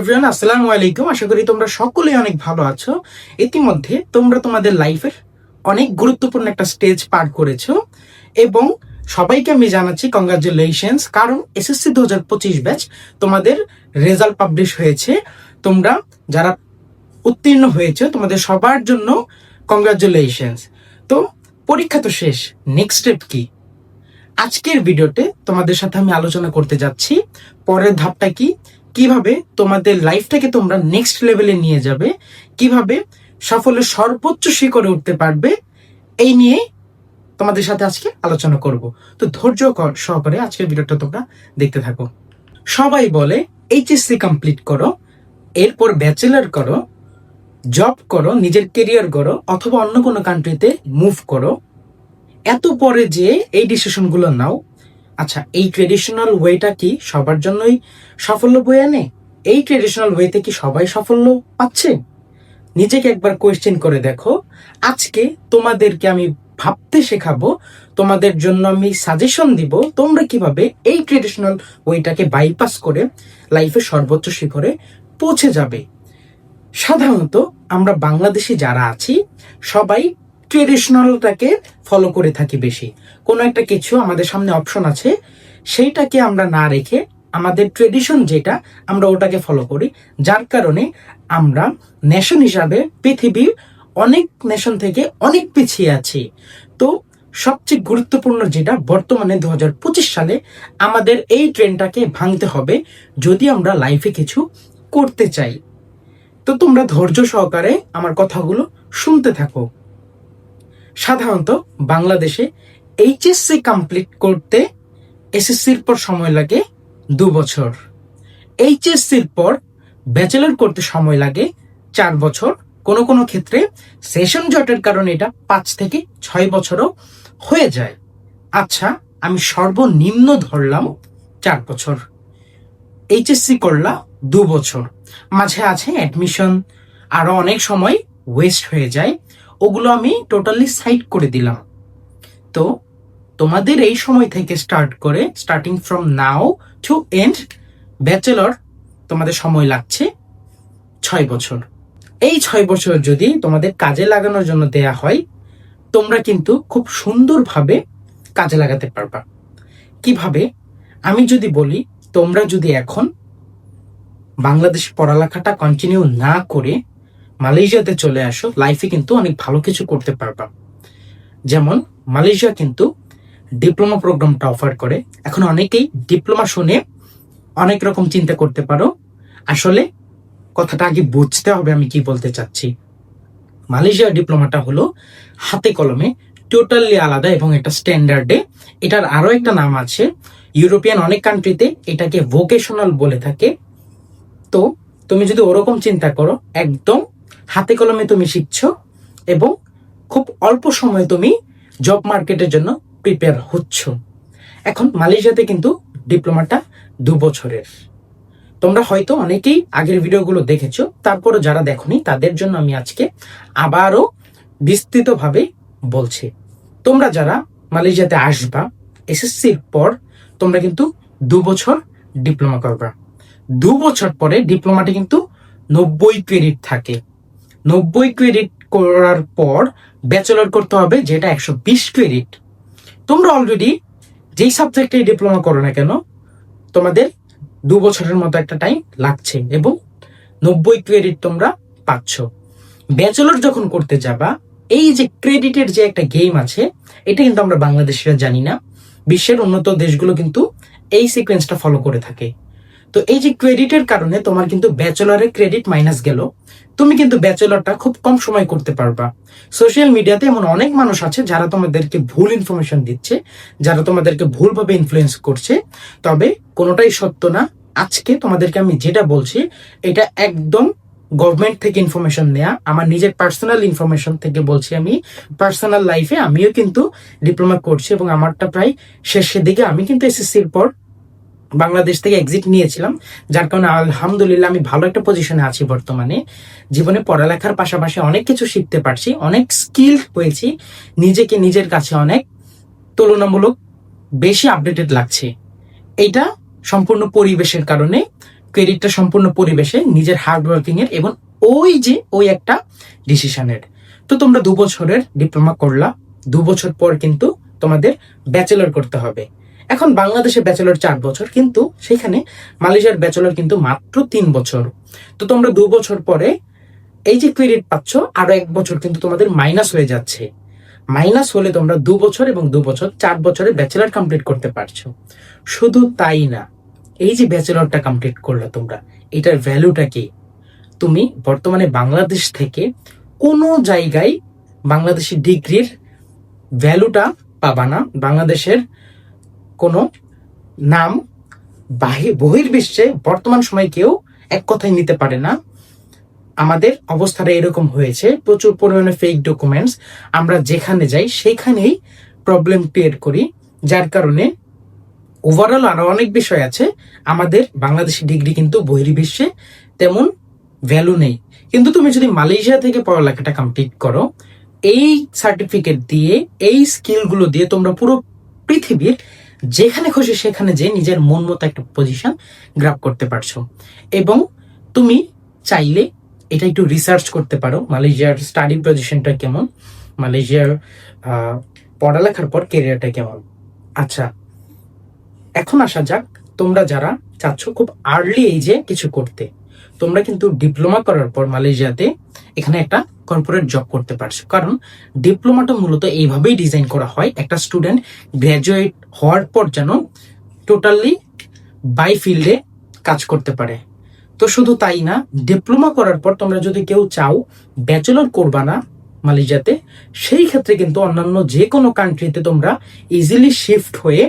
Everyone আসসালামু আলাইকুম। আশা করি তোমরা সকলেই অনেক ভালো আছো। ইতিমধ্যে তোমরা তোমাদের লাইফের অনেক গুরুত্বপূর্ণ একটা স্টেজ পার এবং সবাইকে আমি জানাচ্ছি কংগ্রাচুলেশনস কারণ এসএসসি দু হাজার পঁচিশ ব্যাচ তোমাদের রেজাল্ট পাবলিশ হয়েছে। তোমরা যারা উত্তীর্ণ হয়েছে, তোমাদের সবার জন্য কংগ্রাচুলেশনস তো পরীক্ষা তো শেষ নেক্সট স্টেপ কি? আজকের ভিডিওতে তোমাদের সাথে আমি আলোচনা করতে যাচ্ছি। পরের ধাপটা কি? কীভাবে তোমাদের লাইফটাকে তোমরা নেক্সট লেভেলে নিয়ে যাবে, কীভাবে সাফল্যের সর্বোচ্চ শিখরে উঠতে পারবে, এই নিয়ে তোমাদের সাথে আজকে আলোচনা করব। তো ধৈর্য কর- সহকারে আজকের ভিডিওটা তোমরা দেখতে থাকো। সবাই বলে এইচএসসি কমপ্লিট করো, এরপর ব্যাচেলার করো জব করো, নিজের কেরিয়ার করো অথবা অন্য কোনো কান্ট্রিতে মুভ করো। এত পরে যে এই ডিসিশনগুলো নাও আচ্ছা এই ট্রেডিশনাল ওয়েটা কি সবার জন্যই সাফল্য বয়ে আনে? এই ট্রেডিশনাল ওয়েতে কি সবাই সাফল্য পাচ্ছে? নিজেকে একবার কোয়েশ্চেন করে দেখো, আজকে তোমাদেরকে আমি ভাবতে শেখাবো, তোমাদের জন্য আমি সাজেশন দিব, তোমরা কীভাবে এই ট্রেডিশনাল ওয়েটাকে বাইপাস করে লাইফে সর্বোচ্চ শিখরে পৌঁছে যাবে। সাধারণত আমরা বাংলাদেশি যারা আছি, সবাই ট্রেডিশনালটাকে ফলো করে থাকি বেশি। কোনো একটা কিছু আমাদের সামনে অপশন আছে, সেইটাকে আমরা না রেখে আমাদের ট্রেডিশন যেটা, আমরা ওটাকে ফলো করি। যার কারণে আমরা নেশন হিসাবে পৃথিবীর অনেক নেশন থেকে অনেক পিছিয়ে আছি। তো সবচেয়ে গুরুত্বপূর্ণ যেটা, বর্তমানে দু হাজার পঁচিশ সালে আমাদের এই ট্রেনটাকে ভাঙতে হবে যদি আমরা লাইফে কিছু করতে চাই। তো তোমরা ধৈর্য সহকারে আমার কথাগুলো শুনতে থাকো। সাধারণত বাংলাদেশে এইচএসসি কমপ্লিট করতে এসএসসির পর সময় লাগে দু বছর। এইচএসসির পর ব্যাচেলর করতে সময় লাগে চার বছর। কোনো কোনো ক্ষেত্রে সেশন জটের কারণে এটা পাঁচ থেকে ছয় বছরও হয়ে যায়। আচ্ছা আমি সর্বনিম্ন ধরলাম চার বছর। এইচএসসি করলা দু বছর। মাঝে আছে অ্যাডমিশন আরও অনেক সময় ওয়েস্ট হয়ে যায়। ওগুলো আমি টোটালি সাইড করে দিলাম। তো তোমাদের এই সময় থেকে স্টার্ট করে starting from now to end bachelor তোমাদের সময় লাগছে ছয় বছর। এই ছয় বছর যদি তোমাদের কাজে লাগানোর জন্য দেয়া হয়, তোমরা কিন্তু খুব সুন্দরভাবে কাজে লাগাতে পারবা। কীভাবে? আমি যদি বলি, তোমরা যদি এখন বাংলাদেশ পড়ালেখাটা কন্টিনিউ না করে মালয়েশিয়াতে চলে আসো লাইফে কিন্তু অনেক ভালো কিছু করতে পারবা। যেমন, মালয়েশিয়া কিন্তু ডিপ্লোমা প্রোগ্রামটা অফার করে। এখন অনেকেই ডিপ্লোমা শুনে অনেক রকম চিন্তা করতে পারো। আসলে কথাটা আগে বুঝতে হবে, আমি কি বলতে চাচ্ছি। মালয়েশিয়া ডিপ্লোমাটা হলো হাতে কলমে টোটালি আলাদা এবং এটা স্ট্যান্ডার্ডে এটার আরও একটা নাম আছে ইউরোপিয়ান অনেক কান্ট্রিতে এটাকে ভোকেশনাল বলে থাকে। তো, তুমি যদি ওরকম চিন্তা করো, একদম হাতে কলমে তুমি শিখছো এবং খুব অল্প সময়ে তুমি জব মার্কেটের জন্য প্রিপেয়ার হচ্ছ। এখন মালয়েশিয়াতে কিন্তু ডিপ্লোমাটা দু বছরের। তোমরা হয়তো অনেকেই আগের ভিডিওগুলো দেখেছ তারপরে যারা দেখোনি, তাদের জন্য আমি আজকে আবারও বিস্তৃতভাবে বলছি। তোমরা যারা মালয়েশিয়াতে আসবা এসএসসির পর তোমরা কিন্তু দু বছর ডিপ্লোমা করবা। দু বছর পরে ডিপ্লোমাটি কিন্তু নব্বই ক্রেডিট থাকে। নব্বই ক্রেডিট করার পর ব্যাচেলর করতে হবে, যেটা একশো বিশ ক্রেডিট তোমরা অলরেডি যেই সাবজেক্টে ডিপ্লোমা করো না কেন, তোমাদের দু বছরের মতো একটা টাইম লাগছে এবং নব্বই ক্রেডিট তোমরা পাচ্ছ। ব্যাচেলর যখন করতে যাবা, এই যে ক্রেডিটের যে একটা গেম আছে, এটা কিন্তু আমরা বাংলাদেশিরা জানি না। বিশ্বের উন্নত দেশগুলো কিন্তু এই সিকোয়েন্সটা ফলো করে থাকে। তো এই যে ক্রেডিটের কারণে তোমার কিন্তু ব্যাচেলরের ক্রেডিট মাইনাস গেল। তুমি কিন্তু ব্যাচেলরটা খুব কম সময় করতে পারবা। সোশ্যাল মিডিয়াতে এমন অনেক মানুষ আছে যারা তোমাদেরকে ভুল ইনফরমেশন দিচ্ছে, যারা তোমাদেরকে ভুলভাবে ইনফ্লুয়েন্স করছে। তবে কোনোটাই সত্য না। আজকে তোমাদেরকে আমি যেটা বলছি, এটা একদম গভর্নমেন্ট থেকে ইনফরমেশন নেয়া। আমার নিজের পার্সোনাল ইনফরমেশন থেকে বলছি আমি। পার্সোনাল লাইফে আমিও কিন্তু ডিপ্লোমা করছি এবং আমারটা প্রায় শেষের দিকে আমি কিন্তু এসএসসির পর বাংলাদেশ থেকে এক্সিট নিয়েছিলাম, যার কারণে আলহামদুলিল্লাহ আমি ভালো একটা পজিশনে আছি বর্তমানে। জীবনে পড়ালেখার পাশাপাশি অনেক কিছু শিখতে পারছি, অনেক স্কিল হয়েছি, নিজেকে নিজের কাছে অনেক তুলনামূলক বেশি আপডেটেড লাগছে। এটা সম্পূর্ণ পরিবেশের কারণে ক্রেডিটটা সম্পূর্ণ পরিবেশে, নিজের হার্ড ওয়ার্কিং এর এবং ওই যে ওই একটা ডিসিশনের তো তোমরা দু বছরের ডিপ্লোমা করলা, দু বছর পর কিন্তু তোমাদের ব্যাচেলর করতে হবে। এখন বাংলাদেশে ব্যাচেলর চার বছর, কিন্তু সেখানে মালয়েশিয়ার ব্যাচেলর কিন্তু মাত্র তিন বছর। তো তোমরা দু বছর পরে এই যে ক্রেডিট পাচ্ছ, আরও এক বছর কিন্তু তোমাদের মাইনাস হয়ে যাচ্ছে। মাইনাস হলে তোমরা দু বছর এবং দু বছর, চার বছরে ব্যাচেলর কমপ্লিট করতে পারছ। শুধু তাই না, এই যে ব্যাচেলরটা কমপ্লিট করলে তোমরা, এটার ভ্যালুটা কি? তুমি বর্তমানে বাংলাদেশ থেকে কোনো জায়গায় বাংলাদেশি ডিগ্রির ভ্যালুটা পাবা না। বাংলাদেশের কোনো নাম বাহি- বহির্বিশ্বে বর্তমান সময় কেউ এক কথায় নিতে পারে না। আমাদের অবস্থাটা এরকম হয়েছে, প্রচুর পরিমাণে ফেক ডকুমেন্টস আমরা যেখানে যাই সেখানেই প্রবলেম ক্রিয়েট করি, যার কারণে ওভারঅল আরও অনেক বিষয় আছে। আমাদের বাংলাদেশি ডিগ্রি কিন্তু বহির্বিশ্বে তেমন ভ্যালু নেই। কিন্তু তুমি যদি মালয়েশিয়া থেকে পড়ালেখাটা কমপ্লিট করো, এই সার্টিফিকেট দিয়ে, এই স্কিলগুলো দিয়ে তোমরা পুরো পৃথিবীর যেখানে খুশি সেখানে যে নিজের মন মতো একটা পজিশন গ্রাপ করতে পারছ। এবং তুমি চাইলে এটা একটু রিসার্চ করতে পারো, মালয়েশিয়ার স্টাডি পজিশনটা কেমন, মালয়েশিয়ার পড়ালেখার পর কেরিয়ারটা কেমন। আচ্ছা এখন আসা যাক তোমরা যারা চাচ্ছ খুব আর্লি এজে কিছু করতে। তোমরা কিন্তু ডিপ্লোমা করার পর মালয়েশিয়াতে এখানে একটা কর্পোরেট জব করতে পারছ। কারণ ডিপ্লোমাটা মূলত এইভাবেই ডিজাইন করা হয়, একটা স্টুডেন্ট গ্র্যাজুয়েট হওয়ার পর যেন টোটালি বাই ফিল্ডে কাজ করতে পারে। তো শুধু তাই না, ডিপ্লোমা করার পর তোমরা যদি কেউ চাও ব্যাচেলর করবা না মালয়েশিয়াতে, সেই ক্ষেত্রে কিন্তু অন্যান্য যে কোনো কান্ট্রিতে তোমরা ইজিলি শিফট হয়ে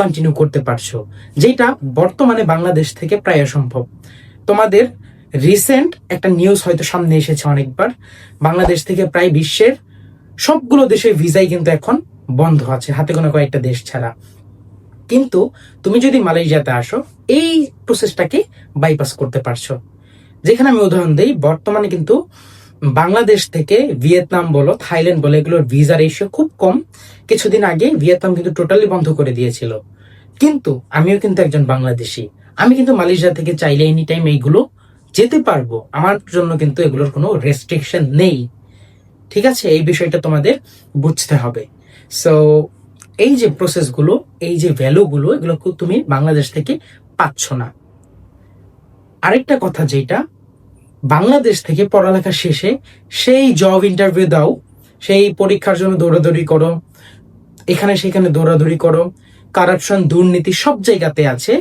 কন্টিনিউ করতে পারছ, যেটা বর্তমানে বাংলাদেশ থেকে প্রায় অসম্ভব। তোমাদের রিসেন্ট একটা নিউজ হয়তো সামনে এসেছে অনেকবার। বাংলাদেশ থেকে প্রায় বিশ্বের সবগুলো দেশের ভিসাই কিন্তু এখন বন্ধ আছে, হাতে কোনো কয়েকটা দেশ ছাড়া। কিন্তু তুমি যদি মালয়েশিয়াতে আসো, এই প্রসেসটাকে বাইপাস করতে পারছ। যেখানে আমি উদাহরণ দিই, বর্তমানে কিন্তু বাংলাদেশ থেকে ভিয়েতনাম বলো, থাইল্যান্ড বলো, এগুলোর ভিসা রেশিও খুব কম। কিছুদিন আগে ভিয়েতনাম কিন্তু টোটালি বন্ধ করে দিয়েছিল। কিন্তু আমিও কিন্তু একজন বাংলাদেশি। আমি কিন্তু মালয়েশিয়া থেকে চাইলে এনি টাইম এইগুলো যেতে পারব। আমার জন্য কিন্তু এগুলোর কোনো রেস্ট্রিকশন নেই। ঠিক আছে? এই বিষয়টা তোমাদের বুঝতে হবে। সো এই যে প্রসেসগুলো এই যে ভ্যালুগুলো এগুলো তুমি বাংলাদেশ থেকে পাচ্ছ না। আরেকটা কথা যেটা, বাংলাদেশ থেকে পড়ালেখা শেষে সেই জব ইন্টারভিউ দাও, সেই পরীক্ষার জন্য দৌড়াদৌড়ি করো, এখানে সেখানে দৌড়াদৌড়ি করো কারাপশন দুর্নীতি সব জায়গাতে আছে।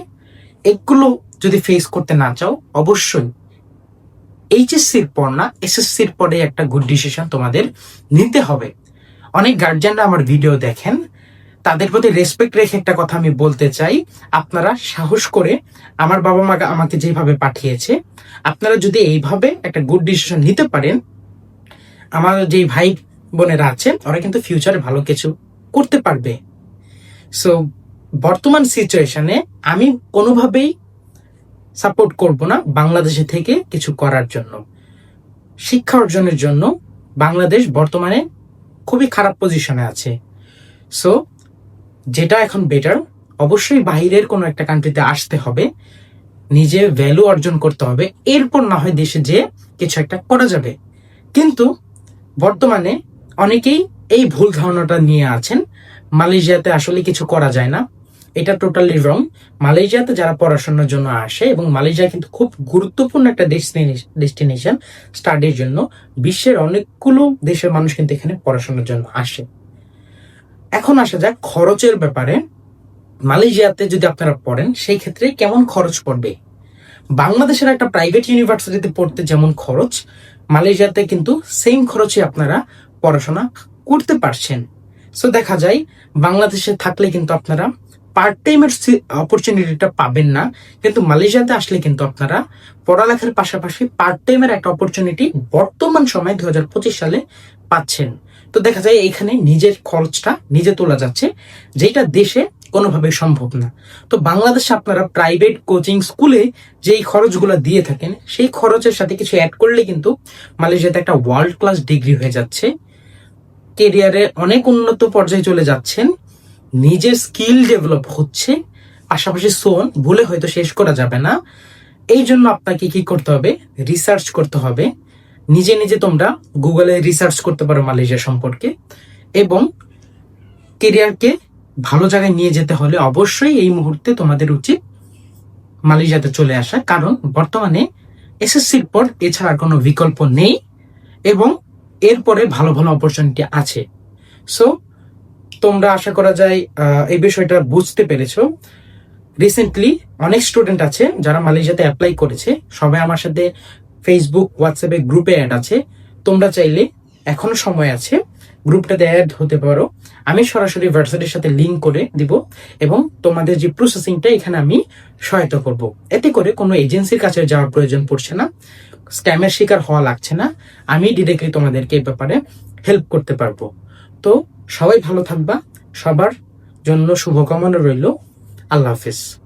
এগুলো যদি ফেস করতে না চাও, অবশ্যই এইচএসসির পর না এসএসসির পরে একটা গুড ডিসিশন তোমাদের নিতে হবে। অনেক গার্জিয়ানরা আমার ভিডিও দেখেন, তাদের প্রতি রেসপেক্ট রেখে একটা কথা আমি বলতে চাই। আপনারা সাহস করে আমার বাবা মা আমাকে যেভাবে পাঠিয়েছে, আপনারা যদি এইভাবে একটা গুড ডিসিশন নিতে পারেন, আমার যেই ভাই বোনেরা আছেন, ওরা কিন্তু ফিউচারে ভালো কিছু করতে পারবে। সো বর্তমান সিচুয়েশনে আমি কোনোভাবেই সাপোর্ট করব না বাংলাদেশে থেকে কিছু করার জন্য। শিক্ষা অর্জনের জন্য বাংলাদেশ বর্তমানে খুবই খারাপ পজিশনে আছে। সো যেটা এখন বেটার অবশ্যই বাইরের কোনো একটা কান্ট্রিতে আসতে হবে, নিজে ভ্যালু অর্জন করতে হবে, এরপর না হয় দেশে যে কিছু একটা করা যাবে। কিন্তু বর্তমানে অনেকেই এই ভুল ধারণাটা নিয়ে আছেন, মালয়েশিয়াতে আসলে কিছু করা যায় না। এটা টোটালি রং মালয়েশিয়াতে যারা পড়াশোনার জন্য আসে এবং মালয়েশিয়া কিন্তু খুব গুরুত্বপূর্ণ একটা ডেস্টিনেশন স্টাডির জন্য। বিশ্বের অনেকগুলো দেশের মানুষ কিন্তু এখানে পড়াশোনার জন্য আসে। এখন আসা যাক খরচের ব্যাপারে। মালয়েশিয়াতে যদি আপনারা পড়েন, সেই ক্ষেত্রে কেমন খরচ পড়বে? বাংলাদেশের একটা প্রাইভেট ইউনিভার্সিটিতে পড়তে যেমন খরচ, মালয়েশিয়াতে কিন্তু সেম খরচে আপনারা পড়াশোনা করতে পারছেন। সো দেখা যায় বাংলাদেশে থাকলে কিন্তু আপনারা পার্ট টাইমের অপরচুনিটিটা পাবেন না, কিন্তু মালয়েশিয়াতে আসলে কিন্তু আপনারা পড়ালেখার পাশাপাশি পার্ট টাইমের একটা অপরচুনিটি বর্তমান সময় পঁচিশ সালে পাচ্ছেন। তো দেখা যায় এখানে নিজের খরচটা নিজে তোলা যাচ্ছে, যেটা দেশে কোনোভাবে সম্ভব না। তো বাংলাদেশে আপনারা প্রাইভেট কোচিং স্কুলে যেই খরচগুলো দিয়ে থাকেন, সেই খরচের সাথে কিছু অ্যাড করলে কিন্তু মালয়েশিয়াতে একটা ওয়ার্ল্ড ক্লাস ডিগ্রি হয়ে যাচ্ছে। কেরিয়ারে অনেক উন্নত পর্যায়ে চলে যাচ্ছেন। নিজের স্কিল ডেভেলপ হচ্ছে, পাশাপাশি সোন, ভুলে হয়তো শেষ করা যাবে না। এই জন্য আপনাকে কি করতে হবে? রিসার্চ করতে হবে। নিজে নিজে তোমরা গুগলে রিসার্চ করতে পারো মালয়েশিয়া সম্পর্কে। এবং কেরিয়ারকে ভালো জায়গায় নিয়ে যেতে হলে অবশ্যই এই মুহূর্তে তোমাদের উচিত মালয়েশিয়াতে চলে আসা। কারণ বর্তমানে এসএসসির পর এছাড়া কোনো বিকল্প নেই এবং এরপরে ভালো ভালো অপরচুনিটি আছে। সো তোমরা আশা করা যায় এই বিষয়টা বুঝতে পেরেছ। রিসেন্টলি অনেক স্টুডেন্ট আছে যারা মালয়েশিয়াতে অ্যাপ্লাই করেছে। সবাই আমার সাথে ফেসবুক হোয়াটসঅ্যাপে গ্রুপে অ্যাড আছে। তোমরা চাইলে এখনও সময় আছে গ্রুপটাতে অ্যাড হতে পারো। আমি সরাসরি ভার্সিটির সাথে লিঙ্ক করে দিব এবং তোমাদের যে প্রসেসিংটা এখানে আমি সহায়তা করব। এতে করে কোনো এজেন্সির কাছে যাওয়ার প্রয়োজন পড়ছে না। স্ক্যামের শিকার হওয়া লাগছে না। আমি ডিরেক্টলি তোমাদেরকে এই ব্যাপারে হেল্প করতে পারব। তো সবাই ভালো থাকবা। সবার জন্য শুভকামনা রইল। আল্লাহ হাফিজ।